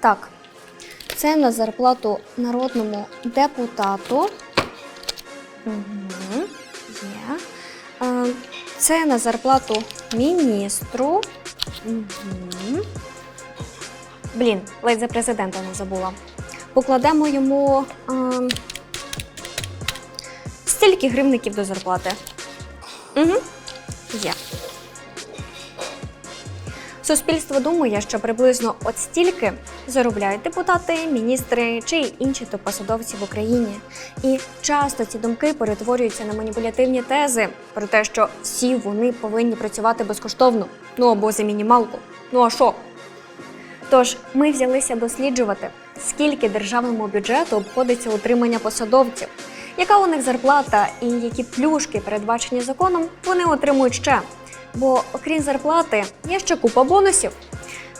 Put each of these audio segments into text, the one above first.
Так, це на зарплату народному депутату. Угу. Є. Е, Це на зарплату міністру. Угу. Блін, ледь за президента не забула. Покладемо йому е, стільки гривників до зарплати. Угу. Є. Суспільство думає, що приблизно от стільки заробляють депутати, міністри чи інші топ-посадовці в Україні. І часто ці думки перетворюються на маніпулятивні тези про те, що всі вони повинні працювати безкоштовно, ну або за мінімалку. Ну а що? Тож ми взялися досліджувати, скільки державному бюджету обходиться утримання посадовців, яка у них зарплата і які плюшки, передбачені законом, вони отримують ще. Бо окрім зарплати, є ще купа бонусів: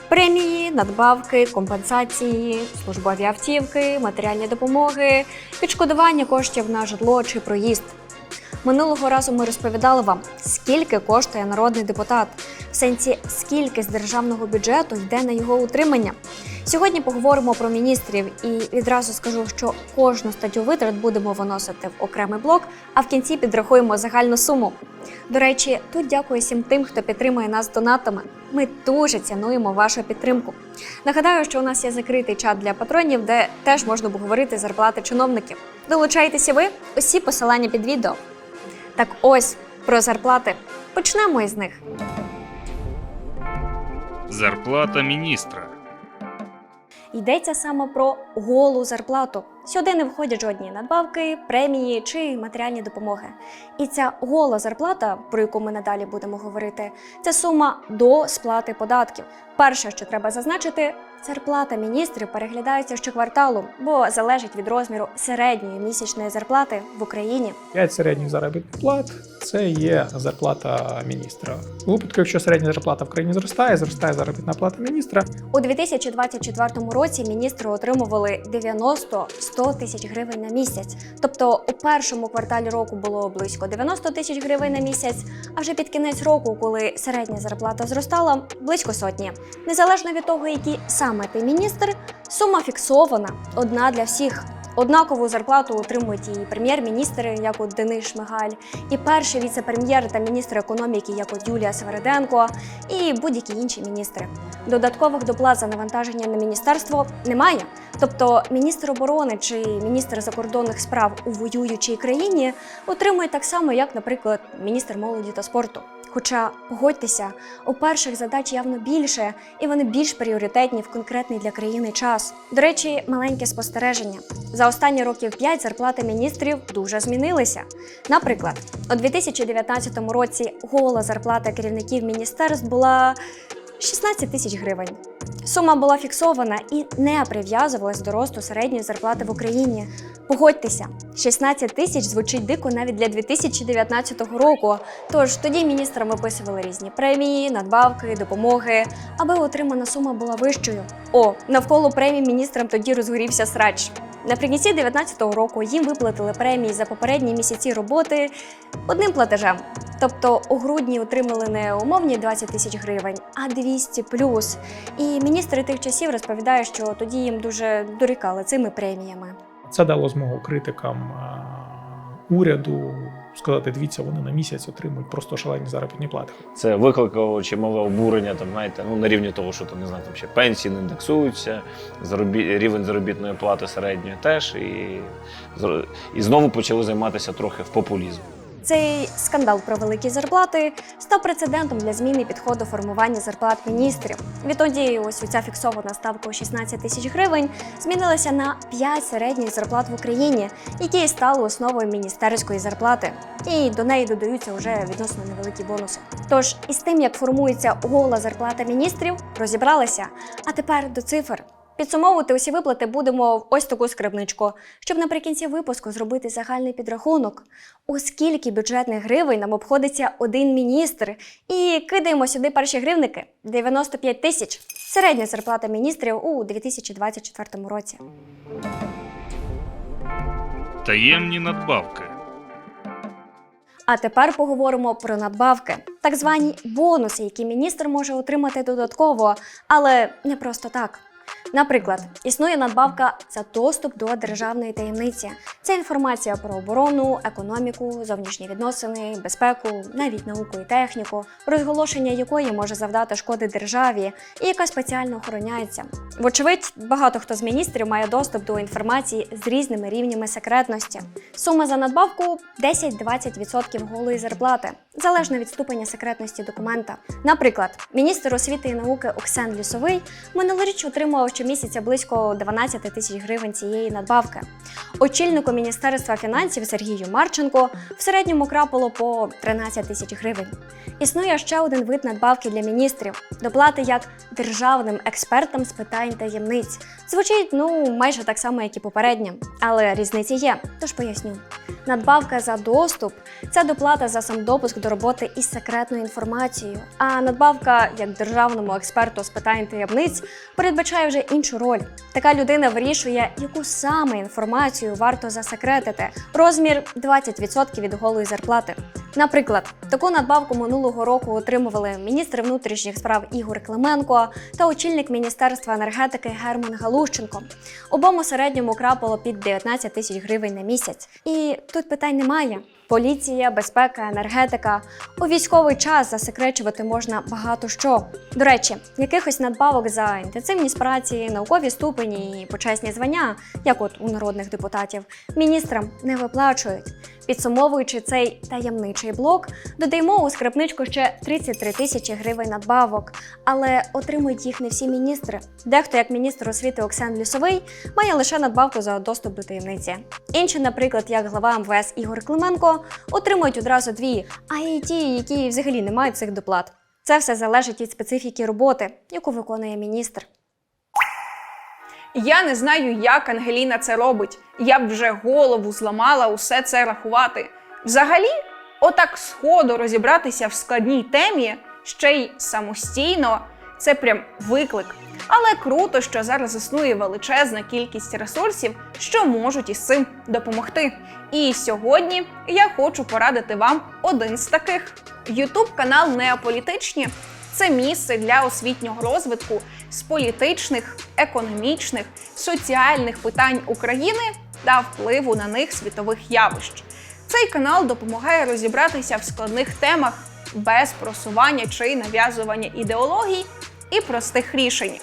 премії, надбавки, компенсації, службові автівки, матеріальні допомоги, відшкодування коштів на житло чи проїзд. Минулого разу ми розповідали вам, скільки коштує народний депутат, в сенсі скільки з державного бюджету йде на його утримання. Сьогодні поговоримо про міністрів і відразу скажу, що кожну статтю витрат будемо виносити в окремий блок, а в кінці підрахуємо загальну суму. До речі, тут дякую всім тим, хто підтримує нас донатами. Ми дуже цінуємо вашу підтримку. Нагадаю, що у нас є закритий чат для патронів, де теж можна обговорити зарплати чиновників. Долучайтеся ви, усі посилання під відео. Так ось про зарплати. Почнемо із них. Зарплата міністра. Йдеться саме про голу зарплату. Сюди не входять жодні надбавки, премії чи матеріальні допомоги. І ця гола зарплата, про яку ми надалі будемо говорити, це сума до сплати податків. Перше, що треба зазначити, зарплата міністрів переглядається щокварталу, бо залежить від розміру середньої місячної зарплати в Україні. 5 середніх заробітних плат це є зарплата міністра. У випадку, якщо середня зарплата в країні зростає, зростає заробітна плата міністра. У 2024 році міністри отримували 90-100 тисяч гривень на місяць. Тобто у першому кварталі року було близько 90 тисяч гривень на місяць, а вже під кінець року, коли середня зарплата зростала, близько сотні. Незалежно від того, який саме ти міністр, сума фіксована, одна для всіх. Однакову зарплату отримують і прем'єр-міністр, як от Денис Шмигаль, і перший віце-прем'єр та міністр економіки, як от Юлія Свериденко, і будь-які інші міністри. Додаткових доплат за навантаження на міністерство немає. Тобто міністр оборони чи міністр закордонних справ у воюючій країні отримує так само, як, наприклад, міністр молоді та спорту. Хоча погодьтеся, у перших задач явно більше, і вони більш пріоритетні в конкретний для країни час. До речі, маленьке спостереження. За останні років 5 зарплати міністрів дуже змінилися. Наприклад, у 2019 році гола зарплата керівників міністерств була 16 тисяч гривень. Сума була фіксована і не прив'язувалась до росту середньої зарплати в Україні. Погодьтеся, 16 тисяч звучить дико навіть для 2019 року. Тож тоді міністрам виписували різні премії, надбавки, допомоги, аби отримана сума була вищою. О, навколо премій міністрам тоді розгорівся срач. Наприкінці 2019 року їм виплатили премії за попередні місяці роботи одним платежем. Тобто у грудні отримали не умовні 20 тисяч гривень, а 200 плюс. І міністри тих часів розповідають, що тоді їм дуже дорікали цими преміями. Це дало змогу критикам уряду сказати: дивіться, вони на місяць отримують просто шалені заробітні плати. Це викликало чимале обурення, там, знаєте, ну, на рівні того, що там, не знаю, там ще пенсії не індексуються, заробі... рівень заробітної плати середньої теж, і... і знову почали займатися трохи в популізм. Цей скандал про великі зарплати став прецедентом для зміни підходу формування зарплат міністрів. Відтоді ось ця фіксована ставка у 16 тисяч гривень змінилася на 5 середніх зарплат в Україні, які стали основою міністерської зарплати. І до неї додаються вже відносно невеликі бонуси. Тож із тим, як формується гола зарплата міністрів, розібралися. А тепер до цифр. Підсумовувати усі виплати будемо в ось таку скарбничку, щоб наприкінці випуску зробити загальний підрахунок, у скільки бюджетних гривень нам обходиться один міністр. І кидаємо сюди перші гривники 95 тисяч. Середня зарплата міністрів у 2024 році. Таємні надбавки. А тепер поговоримо про надбавки, так звані бонуси, які міністр може отримати додатково, але не просто так. Наприклад, існує надбавка за доступ до державної таємниці. Це інформація про оборону, економіку, зовнішні відносини, безпеку, навіть науку і техніку, розголошення якої може завдати шкоди державі і яка спеціально охороняється. Вочевидь, багато хто з міністрів має доступ до інформації з різними рівнями секретності. Сума за надбавку 10-20% голої зарплати, залежно від ступеня секретності документа. Наприклад, міністр освіти і науки Оксен Лісовий минулоріч отримував щомісяця близько 12 тисяч гривень цієї надбавки. Очільнику Міністерства фінансів Сергію Марченко в середньому крапало по 13 тисяч гривень. Існує ще один вид надбавки для міністрів доплати як державним експертам з питань таємниць. Звучить ну майже так само, як і попереднє, але різниці є, тож поясню. Надбавка за доступ це доплата за сам допуск до роботи із секретною інформацією. А надбавка як державному експерту з питань таємниць передбачає вже іншу роль. Така людина вирішує, яку саме інформацію варто засекретити. Розмір 20% від голої зарплати. Наприклад, таку надбавку минулого року отримували міністр внутрішніх справ Ігор Клименко та очільник Міністерства енергетики Герман Галущенко. Обом у середньому крапало під 19 тисяч гривень на місяць. І тут питань немає. Поліція, безпека, енергетика. У військовий час засекречувати можна багато що. До речі, якихось надбавок за інтенсивність праці, наукові ступені і почесні звання, як от у народних депутатів, міністрам не виплачують. Підсумовуючи цей таємничий блок, додаємо у скарбничку ще 33 тисячі гривень надбавок, але отримують їх не всі міністри. Дехто, як міністр освіти Оксан Лісовий, має лише надбавку за доступ до таємниці. Інші, наприклад, як глава МВС Ігор Клименко, отримують одразу дві, а є ті, які взагалі не мають цих доплат. Це все залежить від специфіки роботи, яку виконує міністр. Я не знаю, як Ангеліна це робить. Я б вже голову зламала усе це рахувати. Взагалі, отак сходу розібратися в складній темі, ще й самостійно, це прям виклик. Але круто, що зараз існує величезна кількість ресурсів, що можуть із цим допомогти. І сьогодні я хочу порадити вам один з таких: Ютуб канал Неополітичні це місце для освітнього розвитку з політичних, економічних, соціальних питань України та впливу на них світових явищ. Цей канал допомагає розібратися в складних темах без просування чи нав'язування ідеологій і простих рішень.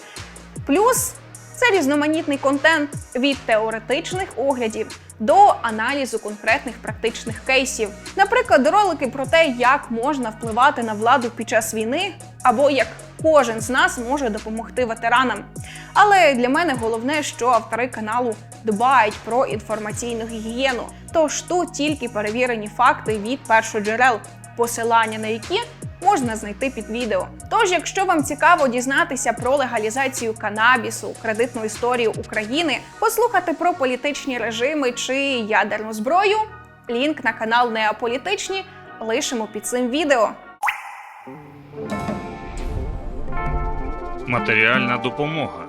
Плюс це різноманітний контент від теоретичних оглядів до аналізу конкретних практичних кейсів. Наприклад, ролики про те, як можна впливати на владу під час війни, або як кожен з нас може допомогти ветеранам. Але для мене головне, що автори каналу дбають про інформаційну гігієну. Тож тут тільки перевірені факти від першоджерел, посилання на які можна знайти під відео. Тож, якщо вам цікаво дізнатися про легалізацію канабісу, кредитну історію України, послухати про політичні режими чи ядерну зброю, лінк на канал Неополітичні лишимо під цим відео. Матеріальна допомога.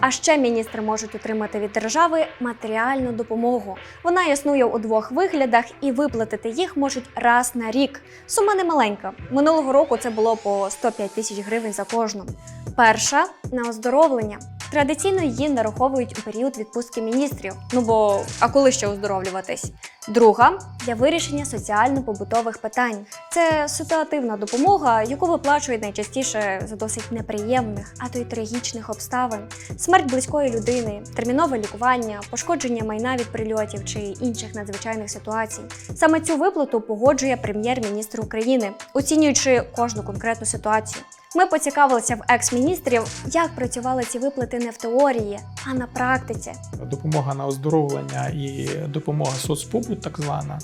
А ще міністри можуть отримати від держави матеріальну допомогу. Вона існує у двох виглядах, і виплатити їх можуть раз на рік. Сума не маленька. Минулого року це було по 105 тисяч гривень за кожну. Перша на оздоровлення. Традиційно її нараховують у період відпустки міністрів. Ну бо а коли ще оздоровлюватись? Друга для вирішення соціально-побутових питань. Це ситуативна допомога, яку виплачують найчастіше за досить неприємних, а то й трагічних обставин: смерть близької людини, термінове лікування, пошкодження майна від прильотів чи інших надзвичайних ситуацій. Саме цю виплату погоджує прем'єр-міністр України, оцінюючи кожну конкретну ситуацію. Ми поцікавилися в екс-міністрів, як працювали ці виплати не в теорії, а на практиці. Допомога на оздоровлення і допомога соцпобут, так звана,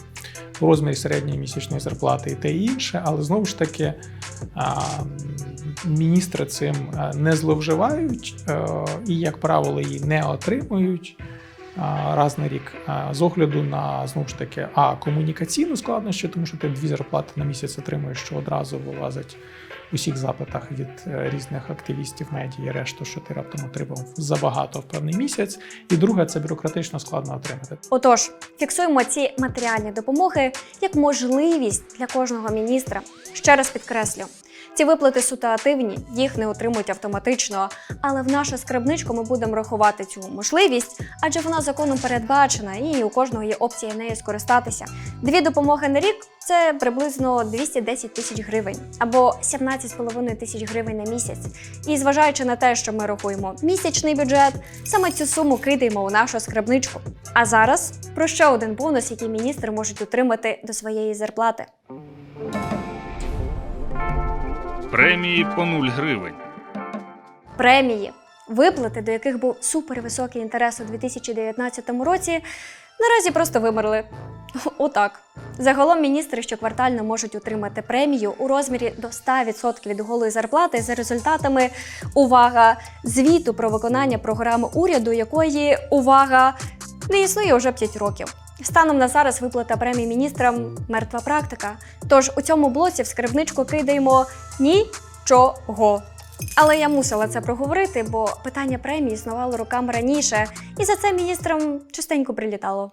у розмірі середньої місячної зарплати і те і інше, але знову ж таки міністри цим не зловживають е, і, як правило, її не отримують. Раз на рік з огляду на знову ж таки а комунікаційну складнощі, тому що ти дві зарплати на місяць отримуєш, що одразу вилазить у всіх запитах від е, різних активістів, медіа і решту, що ти раптом отримав забагато в певний місяць. І друге, це бюрократично складно отримати. Отож, фіксуємо ці матеріальні допомоги як можливість для кожного міністра. Ще раз підкреслю, Ці виплати ситуативні, їх не отримують автоматично. Але в нашу скарбничку ми будемо рахувати цю можливість, адже вона законом передбачена, і у кожного є опція нею скористатися. Дві допомоги на рік це приблизно 210 тисяч гривень або 17,5 тисяч гривень на місяць. І зважаючи на те, що ми рахуємо місячний бюджет, саме цю суму кидаємо у нашу скарбничку. А зараз про ще один бонус, який міністри можуть отримати до своєї зарплати. Премії по 0 гривень. Премії, виплати, до яких був супервисокий інтерес у 2019 році, наразі просто вимерли. Отак. Загалом міністри щоквартально можуть отримати премію у розмірі до 100% від голої зарплати за результатами увага звіту про виконання програми уряду, якої увага не існує вже 5 років. Станом на зараз виплата премії міністрам мертва практика. Тож у цьому блоці в скарбничку кидаємо нічого. Але я мусила це проговорити, бо питання премії існувало роками раніше, і за це міністрам частенько прилітало.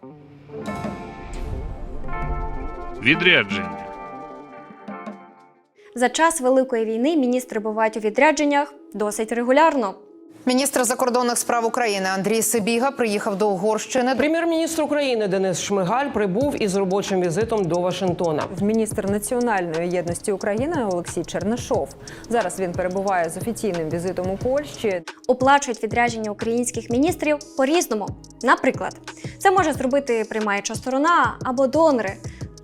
Відрядження. За час великої війни міністри бувають у відрядженнях досить регулярно. Міністр закордонних справ України Андрій Сибіга приїхав до Угорщини. Прем'єр-міністр України Денис Шмигаль прибув із робочим візитом до Вашингтона. Міністр національної єдності України Олексій Чернишов. Зараз він перебуває з офіційним візитом у Польщі. Оплачують відрядження українських міністрів по-різному. Наприклад, це може зробити приймаюча сторона або донори.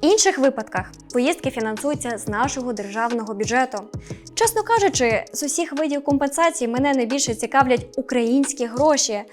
Інших випадках поїздки фінансуються з нашого державного бюджету. Чесно кажучи, з усіх видів компенсацій мене найбільше цікавлять українські гроші.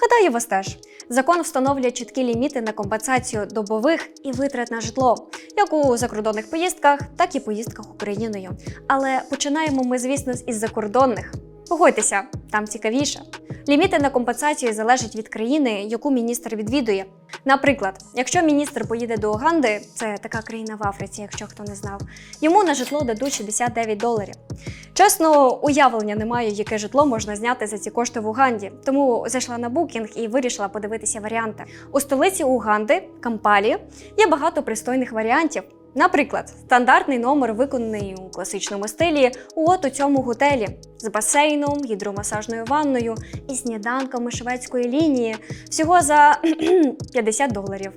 Гадаю, вас теж. Закон встановлює чіткі ліміти на компенсацію добових і витрат на житло, як у закордонних поїздках, так і поїздках Україною. Але починаємо ми, звісно, із закордонних. Погодьтеся, там цікавіше. Ліміти на компенсацію залежать від країни, яку міністр відвідує. Наприклад, якщо міністр поїде до Уганди, це така країна в Африці, якщо хто не знав, йому на житло дадуть 69 доларів. Чесно, уявлення не маю, яке житло можна зняти за ці кошти в Уганді, тому зайшла на букінг і вирішила подивитися варіанти. У столиці Уганди, Кампалі, є багато пристойних варіантів. Наприклад, стандартний номер виконаний у класичному стилі от у цьому готелі з басейном, гідромасажною ванною і сніданками шведської лінії всього за 50 доларів.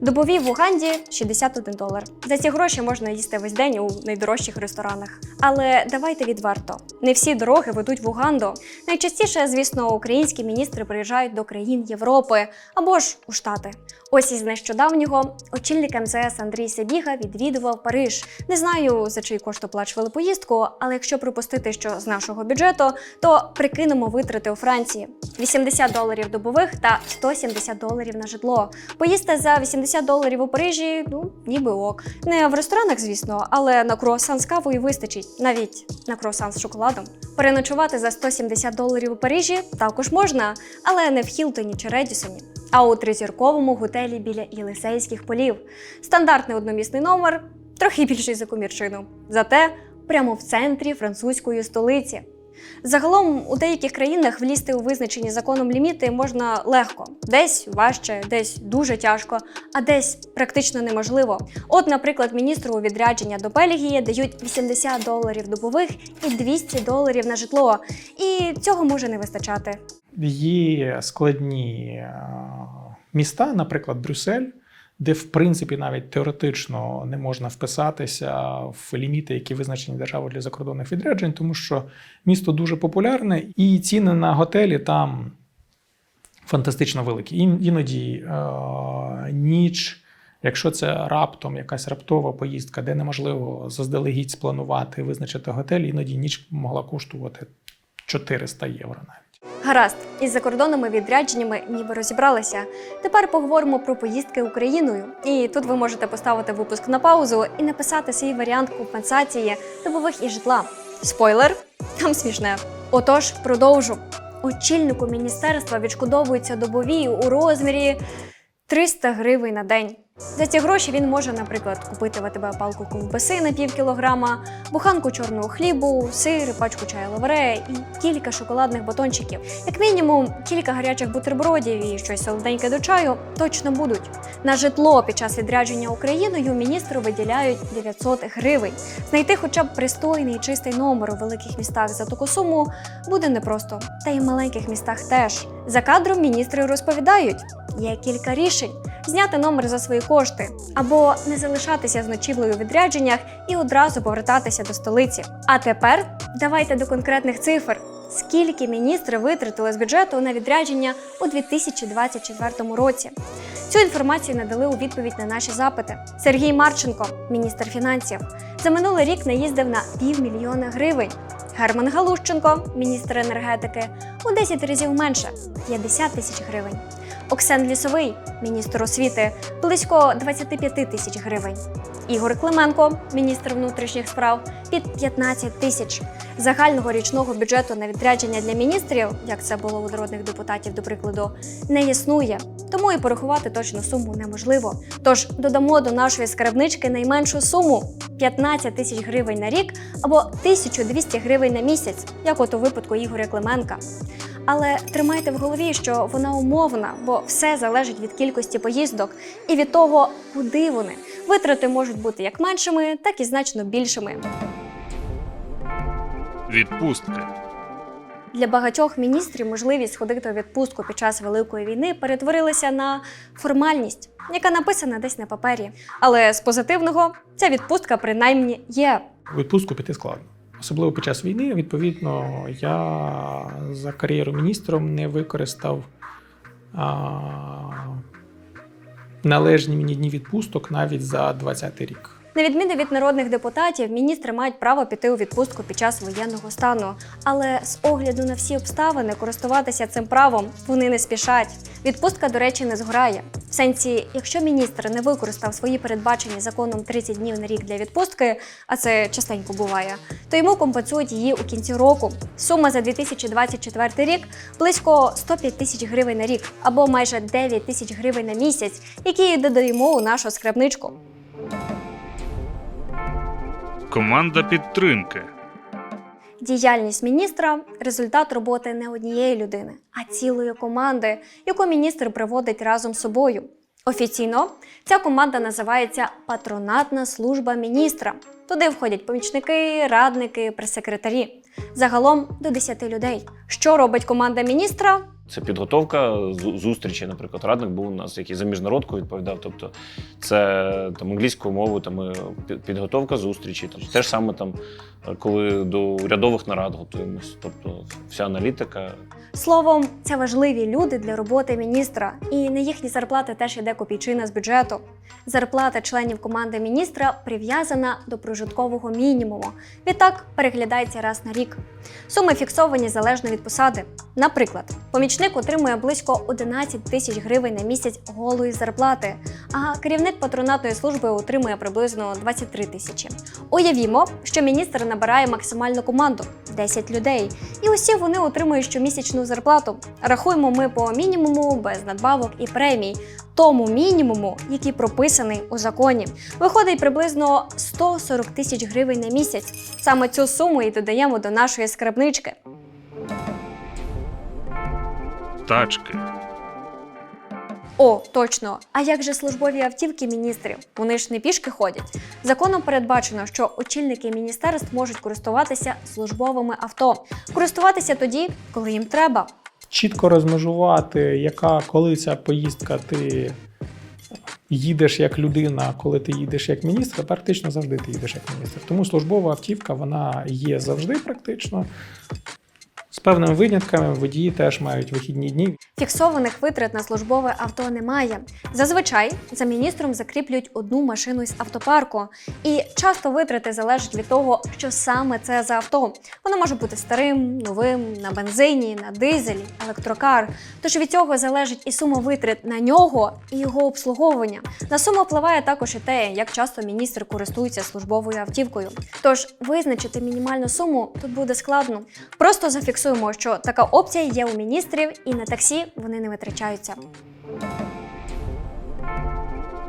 Добові в Уганді 61 долар. За ці гроші можна їсти весь день у найдорожчих ресторанах. Але давайте відверто: не всі дороги ведуть в Уганду. Найчастіше, звісно, українські міністри приїжджають до країн Європи або ж у Штати. Ось із нещодавнього очільник МЗС Андрій Сабіга відвідував Париж. Не знаю за чий кошт оплачували поїздку, але якщо припустити, що з нашого бюджету, то прикинемо витрати у Франції: 80 доларів добових та 170 доларів на житло. Поїсти за 80 доларів у Парижі, ну ніби ок. Не в ресторанах, звісно, але на круасан з кавою вистачить, навіть на круасан з шоколадом. Переночувати за 170 доларів у Парижі також можна, але не в Хілтоні чи Редісоні. А у тризірковому готелі біля Єлисейських полів. Стандартний одномісний номер, трохи більший за комірчину. Зате прямо в центрі французької столиці. Загалом у деяких країнах влізти у визначені законом ліміти можна легко, десь важче, десь дуже тяжко, а десь практично неможливо. От, наприклад, міністру у відрядження до Бельгії дають 80 доларів добових і 200 доларів на житло. І цього може не вистачати. Є складні е, міста, наприклад, Брюссель, де в принципі навіть теоретично не можна вписатися в ліміти, які визначені державою для закордонних відряджень, тому що місто дуже популярне, і ціни на готелі там фантастично великі. Ін- Іноді е, ніч. Якщо це раптом якась раптова поїздка, де неможливо заздалегідь спланувати, визначити готель, іноді ніч могла коштувати 400 євро навіть. Гаразд, із закордонними відрядженнями ніби розібралися. Тепер поговоримо про поїздки Україною. І тут ви можете поставити випуск на паузу і написати свій варіант компенсації добових і житла. Спойлер, там смішне. Отож, продовжу. Очільнику міністерства відшкодовуються добові у розмірі 300 гривень на день. За ці гроші він може, наприклад, купити в палку ковбаси на пів кілограма, буханку чорного хлібу, сир, пачку чаю лавре і кілька шоколадних батончиків. Як мінімум, кілька гарячих бутербродів і щось солоденьке до чаю точно будуть. На житло під час відрядження Україною міністру виділяють 900 гривень. Знайти хоча б пристойний чистий номер у великих містах за таку суму буде непросто, та й в маленьких містах теж. За кадром міністри розповідають, є кілька рішень зняти номер за свої кошти, або не залишатися з ночівлею у відрядженнях і одразу повертатися до столиці. А тепер давайте до конкретних цифр. Скільки міністри витратили з бюджету на відрядження у 2024 році? Цю інформацію надали у відповідь на наші запити. Сергій Марченко, міністр фінансів, за минулий рік наїздив на півмільйона гривень. Герман Галущенко, міністр енергетики, у 10 разів менше 50 тисяч гривень. Оксен Лісовий, міністр освіти, близько 25 тисяч гривень. Ігор Клименко, міністр внутрішніх справ, під 15 тисяч. Загального річного бюджету на відрядження для міністрів, як це було у народних депутатів, до прикладу, не існує. Тому і порахувати точну суму неможливо. Тож додамо до нашої скарбнички найменшу суму 15 тисяч гривень на рік або 1200 гривень на місяць, як от у випадку Ігоря Клименка. Але тримайте в голові, що вона умовна, бо все залежить від кількості поїздок і від того, куди вони. Витрати можуть бути як меншими, так і значно більшими. Відпустка. Для багатьох міністрів можливість сходити у відпустку під час великої війни перетворилася на формальність, яка написана десь на папері. Але з позитивного ця відпустка принаймні є. Відпустку піти складно. Особливо під час війни, відповідно, я за кар'єру міністром не використав а, належні мені дні відпусток навіть за 20 рік. На відміну від народних депутатів, міністри мають право піти у відпустку під час воєнного стану. Але з огляду на всі обставини користуватися цим правом вони не спішать. Відпустка, до речі, не згорає. В сенсі, якщо міністр не використав свої передбачені законом 30 днів на рік для відпустки, а це частенько буває, то йому компенсують її у кінці року. Сума за 2024 рік близько 105 тисяч гривень на рік або майже 9 тисяч гривень на місяць, які додаємо у нашу скарбничку. Команда підтримки. Діяльність міністра результат роботи не однієї людини, а цілої команди, яку міністр приводить разом з собою. Офіційно ця команда називається Патронатна служба міністра. Туди входять помічники, радники, прес-секретарі. Загалом до 10 людей. Що робить команда міністра? Це підготовка зу- зустрічі, наприклад, радник був у нас, який за міжнародку відповідав. Тобто це там англійською мовою, там е, підготовка зустрічі. Там те ж саме там, е, коли до урядових нарад готуємось. Тобто вся аналітика. Словом, це важливі люди для роботи міністра, і на їхні зарплати теж йде копійчина з бюджету. Зарплата членів команди міністра прив'язана до прожиткового мінімуму. Відтак переглядається раз на рік. Суми фіксовані залежно від посади. Наприклад, помічник отримує близько 11 тисяч гривень на місяць голої зарплати, а керівник патронатної служби отримує приблизно 23 тисячі. Уявімо, що міністр набирає максимальну команду 10 людей, і усі вони отримують щомісячну зарплату. Рахуємо ми по мінімуму без надбавок і премій, тому мінімуму, який прописаний у законі. Виходить приблизно 140 тисяч гривень на місяць. Саме цю суму і додаємо до нашої скарбнички. Тачки. О, точно. А як же службові автівки міністрів? Вони ж не пішки ходять. Законом передбачено, що очільники міністерств можуть користуватися службовими авто, користуватися тоді, коли їм треба. Чітко розмежувати, яка коли ця поїздка ти їдеш як людина, коли ти їдеш як міністр, практично завжди ти їдеш як міністр. Тому службова автівка вона є завжди практично. З певними винятками водії теж мають вихідні дні. Фіксованих витрат на службове авто немає. Зазвичай за міністром закріплюють одну машину із автопарку, і часто витрати залежать від того, що саме це за авто. Воно може бути старим, новим, на бензині, на дизелі, електрокар. Тож від цього залежить і сума витрат на нього, і його обслуговування. На суму впливає також і те, як часто міністр користується службовою автівкою. Тож визначити мінімальну суму тут буде складно. Просто зафіксуємо, що така опція є у міністрів, і на таксі вони не витрачаються.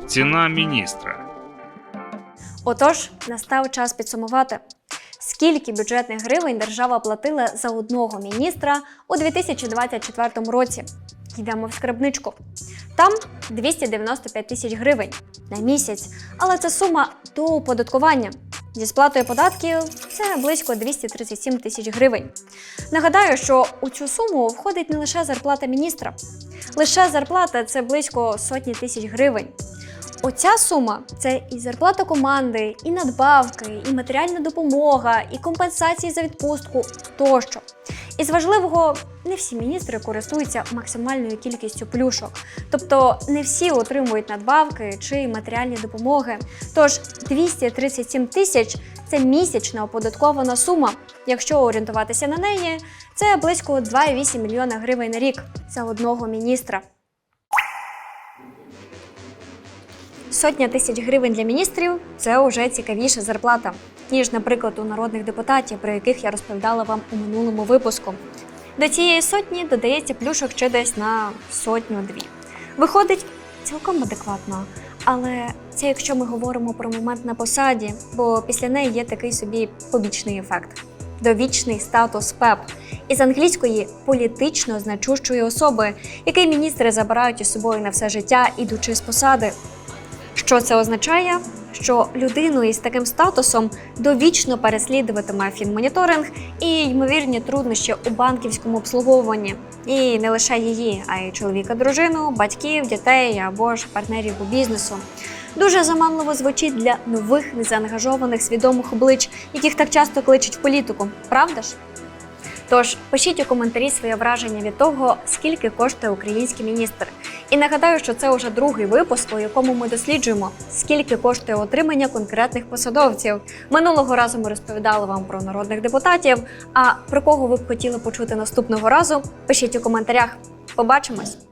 Ціна міністра. Отож, настав час підсумувати, скільки бюджетних гривень держава платила за одного міністра у 2024 році. Йдемо в скарбничку. Там 295 тисяч гривень на місяць, але це сума до оподаткування. Зі сплатою податків це близько 237 тисяч гривень. Нагадаю, що у цю суму входить не лише зарплата міністра. Лише зарплата це близько сотні тисяч гривень. Оця сума це і зарплата команди, і надбавки, і матеріальна допомога, і компенсації за відпустку тощо. І з важливого, не всі міністри користуються максимальною кількістю плюшок, тобто не всі отримують надбавки чи матеріальні допомоги. Тож 237 тисяч це місячна оподаткована сума. Якщо орієнтуватися на неї, це близько 2,8 мільйона гривень на рік за одного міністра. Сотня тисяч гривень для міністрів це вже цікавіша зарплата, ніж, наприклад, у народних депутатів, про яких я розповідала вам у минулому випуску. До цієї сотні додається плюшок ще десь на сотню-дві. Виходить цілком адекватно. Але це якщо ми говоримо про момент на посаді, бо після неї є такий собі побічний ефект. Довічний статус ПЕП із англійської політично значущої особи, який міністри забирають із собою на все життя, ідучи з посади. Що це означає? Що людину із таким статусом довічно переслідуватиме фінмоніторинг і ймовірні труднощі у банківському обслуговуванні. І не лише її, а й чоловіка, дружину, батьків, дітей або ж партнерів по бізнесу. Дуже заманливо звучить для нових незаангажованих свідомих облич, яких так часто кличуть в політику, правда ж? Тож пишіть у коментарі своє враження від того, скільки коштує український міністр. І нагадаю, що це вже другий випуск, у якому ми досліджуємо, скільки коштує отримання конкретних посадовців. Минулого разу ми розповідали вам про народних депутатів. А про кого ви б хотіли почути наступного разу? Пишіть у коментарях. Побачимось!